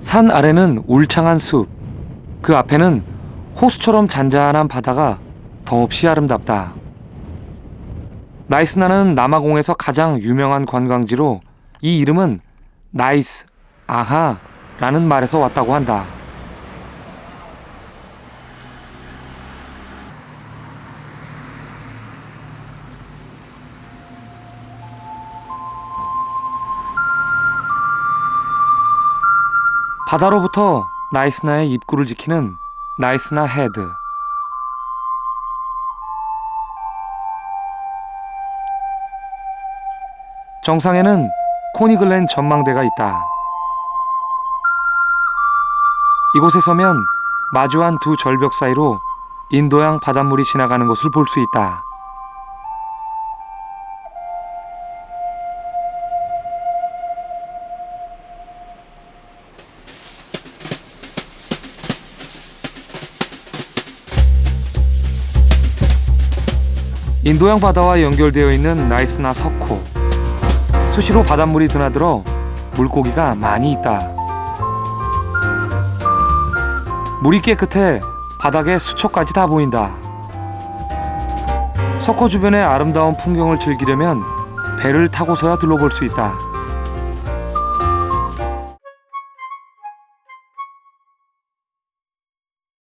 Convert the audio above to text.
산 아래는 울창한 숲, 그 앞에는 호수처럼 잔잔한 바다가 더없이 아름답다. 나이스나는 남아공에서 가장 유명한 관광지로 이 이름은 나이스, 아하라는 말에서 왔다고 한다. 바다로부터 나이스나의 입구를 지키는 나이스나 헤드. 정상에는 코니글렌 전망대가 있다. 이곳에 서면 마주한 두 절벽 사이로 인도양 바닷물이 지나가는 것을 볼 수 있다. 인도양 바다와 연결되어 있는 나이스나 석호. 수시로 바닷물이 드나들어 물고기가 많이 있다. 물이 깨끗해 바닥에 수초까지 다 보인다. 석호 주변의 아름다운 풍경을 즐기려면 배를 타고서야 둘러볼 수 있다.